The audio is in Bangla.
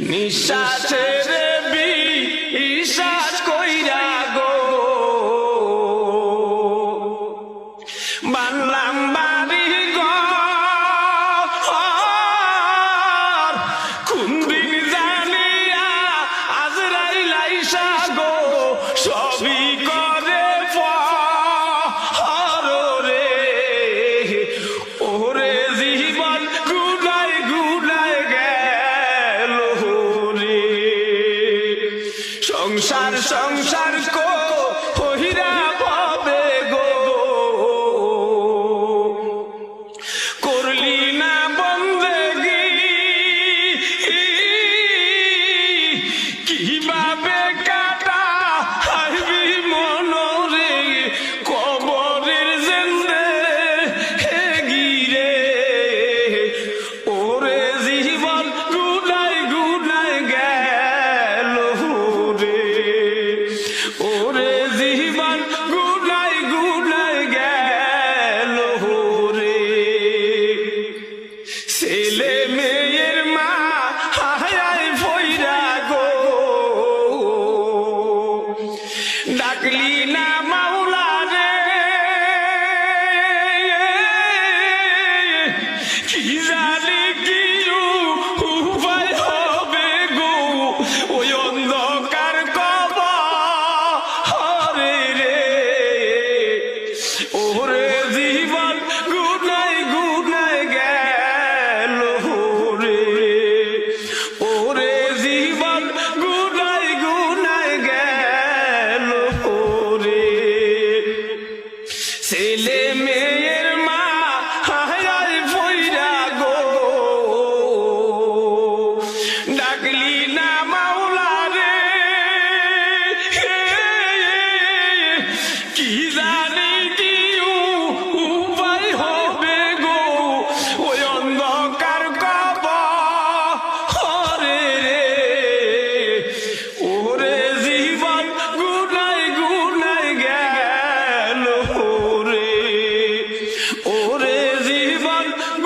নিঃশ্বাসের বি কইরা সংসার সংসার কো হইরা ডাকলি না ছেলে মেয়ের মা হায় ফইরা গো। ডাকলি